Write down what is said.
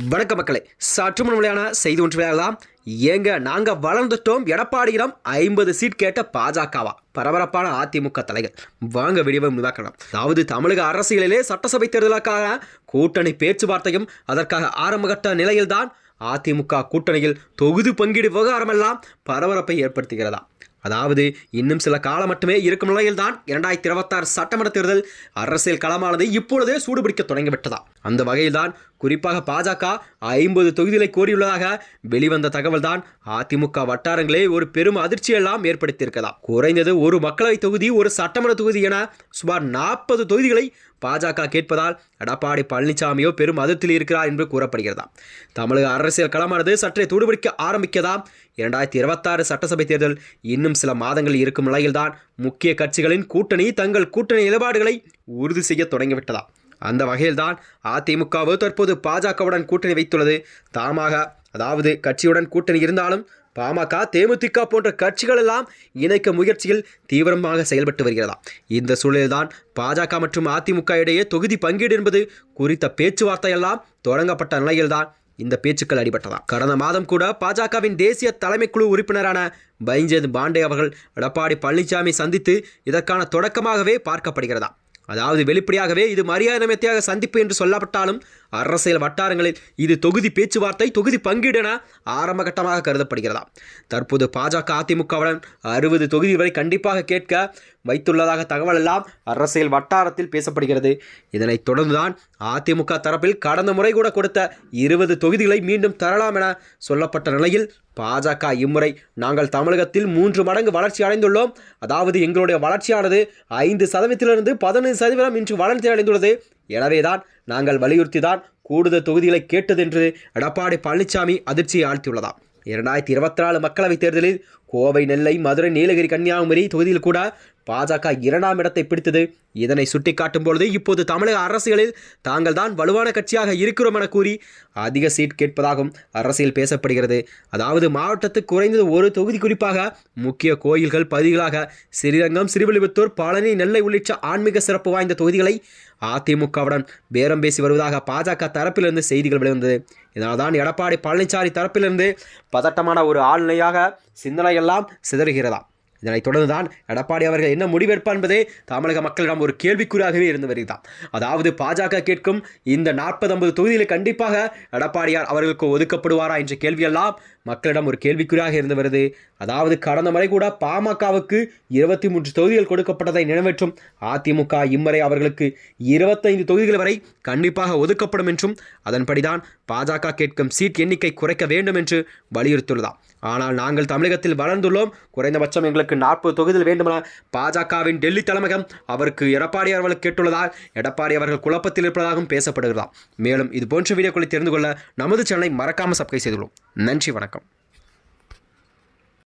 வணக்க மக்களே. சற்று முன் விளையான செய்தி ஒன்று விளையாடலாம். ஏங்க நாங்கள் வளர்ந்துட்டோம். எடப்பாடியிடம் ஐம்பது சீட் கேட்ட பாஜகவா? பரபரப்பான அதிமுக தலைகள். வாங்க விடிவை முடிவாக்கலாம் அதாவது தமிழக அரசியலிலே சட்டசபை தேர்தலுக்காக கூட்டணி பேச்சுவார்த்தையும் அதற்காக ஆரம்பகட்ட நிலையில்தான் அதிமுக கூட்டணியில் தொகுதி பங்கீடு விவகாரமெல்லாம் பரபரப்பை ஏற்படுத்துகிறதா? அதாவது இன்னும் சில காலம் மட்டுமே இருக்கும் நிலையில்தான் இரண்டாயிரத்தி இருபத்தாறு சட்டமன்ற தேர்தல் அரசியல் களமானது இப்பொழுதே சூடுபிடிக்க தொடங்கிவிட்டதா? அந்த வகையில்தான் குறிப்பாக பாஜக ஐம்பது தொகுதிகளை கோரியுள்ளதாக வெளிவந்த தகவல்தான். அதிமுக வட்டாரங்களே ஒரு பெரும் அதிர்ச்சியெல்லாம் ஏற்படுத்தியிருக்கதா குறைந்தது ஒரு மக்களவை தொகுதி ஒரு சட்டமன்ற தொகுதி என சுமார் நாற்பது தொகுதிகளை பாஜக கேட்பதால் எடப்பாடி பழனிசாமியோ பெரும் அதிருப்தியில் இருக்கிறார் என்று கூறப்படுகிறதா தமிழக அரசியல் களமானது சற்றே துடுபிடிக்க ஆரம்பிக்கதா இரண்டாயிரத்தி இருபத்தாறு சட்டசபை தேர்தல் இன்னும் சில மாதங்கள் இருக்கும் நிலையில்தான் முக்கிய கட்சிகளின் கூட்டணி தங்கள் கூட்டணி நிலைப்பாடுகளை உறுதி செய்ய தொடங்கிவிட்டதா அந்த வகையில்தான் அதிமுகவு தற்போது பாஜகவுடன் கூட்டணி வைத்துள்ளது. தாமாக அதாவது கட்சியுடன் கூட்டணி இருந்தாலும் பாமக தேமுதிக போன்ற கட்சிகள் எல்லாம் இணைக்க முயற்சியில் தீவிரமாக செயல்பட்டு வருகிறதா? இந்த சூழலில்தான் பாஜக மற்றும் அதிமுக இடையே தொகுதி பங்கீடு என்பது குறித்த பேச்சுவார்த்தையெல்லாம் தொடங்கப்பட்ட நிலையில்தான் இந்த பேச்சுக்கள் அடிபட்டதா? கடந்த மாதம் கூட பாஜகவின் தேசிய தலைமைக்குழு உறுப்பினரான பைஞ்சந்த் பாண்டே அவர்கள் எடப்பாடி பழனிசாமி சந்தித்து இதற்கான தொடக்கமாகவே பார்க்கப்படுகிறதா? அதாவது வெளிப்படையாகவே இது மரியாதை நிமித்தியாக சந்திப்பு என்று சொல்லப்பட்டாலும் அரசியல் வட்டாரங்களில் இது தொகுதி பேச்சுவார்த்தை தொகுதி பங்கீடு என ஆரம்ப கட்டமாக கருதப்படுகிறதா தற்போது பாஜக அதிமுகவுடன் அறுபது தொகுதி வரை கண்டிப்பாக கேட்க வைத்துள்ளதாக தகவல் எல்லாம் அரசியல் வட்டாரத்தில் பேசப்படுகிறது. இதனைத் தொடர்ந்துதான் அதிமுக தரப்பில் கடந்த முறை கூட கொடுத்த இருபது தொகுதிகளை மீண்டும் தரலாம் என சொல்லப்பட்ட நிலையில் பாஜக இம்முறை நாங்கள் தமிழகத்தில் மூன்று மடங்கு வளர்ச்சி அடைந்துள்ளோம். அதாவது எங்களுடைய வளர்ச்சியானது ஐந்து சதவீதத்திலிருந்து பதினைந்து சதவீதம் இன்று வளர்ச்சி அடைந்துள்ளது. எனவேதான் நாங்கள் வலியுறுத்திதான் கூடுதல் தொகுதிகளை கேட்டதென்று எடப்பாடி பழனிசாமி அதிர்ச்சியை ஆழ்த்தியுள்ளதாம். இரண்டாயிரத்தி இருபத்தி நாலு மக்களவைத் தேர்தலில் கோவை நெல்லை மதுரை நீலகிரி கன்னியாகுமரி தொகுதியில் கூட பாஜக இரண்டாம் இடத்தை பிடித்தது. இதனை சுட்டிக்காட்டும் பொழுது இப்போது தமிழக அரசியலில் தாங்கள் தான் வலுவான கட்சியாக இருக்கிறோம் என கூறி அதிக சீட் கேட்பதாகவும் அரசியல் பேசப்படுகிறது. அதாவது மாவட்டத்துக்கு குறைந்தது ஒரு தொகுதி குறிப்பாக முக்கிய கோயில்கள் பகுதிகளாக ஸ்ரீரங்கம் சிறுவில்லிபுத்தூர் பழனி நெல்லை உள்ளிட்ட ஆன்மீக சிறப்பு வாய்ந்த தொகுதிகளை அதிமுகவுடன் பேரம் பேசி வருவதாக பாஜக தரப்பிலிருந்து செய்திகள் வெளிவந்தது. இதனால்தான் எடப்பாடி பழனிசாமி தரப்பிலிருந்து பதட்டமான ஒரு ஆழ்நிலையாக சிந்தனையெல்லாம் சிதறுகிறதா இதனைத் தொடர்ந்துதான் எடப்பாடி அவர்கள் என்ன முடிவெடுப்பார் என்பதே தமிழக மக்களிடம் ஒரு கேள்விக்குறியாகவே இருந்து வருகிறார். அதாவது பாஜக கேட்கும் இந்த நாற்பது ஐம்பது தொகுதியில் கண்டிப்பாக எடப்பாடியார் அவர்களுக்கு ஒதுக்கப்படுவாரா என்ற கேள்வியெல்லாம் மக்களிடம் ஒரு கேள்விக்குறியாக இருந்து வருது. அதாவது கடந்த முறை கூட பாமகவுக்கு இருபத்தி மூன்று தொகுதிகள் கொடுக்கப்பட்டதை நிறைவேற்றும் அதிமுக இம்முறை அவர்களுக்கு இருபத்தைந்து தொகுதிகள் வரை கண்டிப்பாக ஒதுக்கப்படும் என்றும் அதன்படிதான் பாஜக கேட்கும் சீட் எண்ணிக்கை குறைக்க வேண்டும் என்று வலியுறுத்தியுள்ளதாம். ஆனால் நாங்கள் தமிழகத்தில் வளர்ந்துள்ளோம். குறைந்தபட்சம் எங்களுக்கு நாற்பது தொகுதிகள் வேண்டுமென பாஜகவின் டெல்லி தலைமையகம் அவருக்கு எடப்பாடி அவர்கள் கேட்டுள்ளதால் எடப்பாடி அவர்கள் குழப்பத்தில் இருப்பதாகவும் பேசப்படுகிறதா மேலும் இது போன்ற வீடியோக்களை தெரிந்து கொள்ள நமது சேனலை மறக்காமல் சப்ஸ்கிரைப் செய்துள்ளோம் நன்றி வணக்கம்.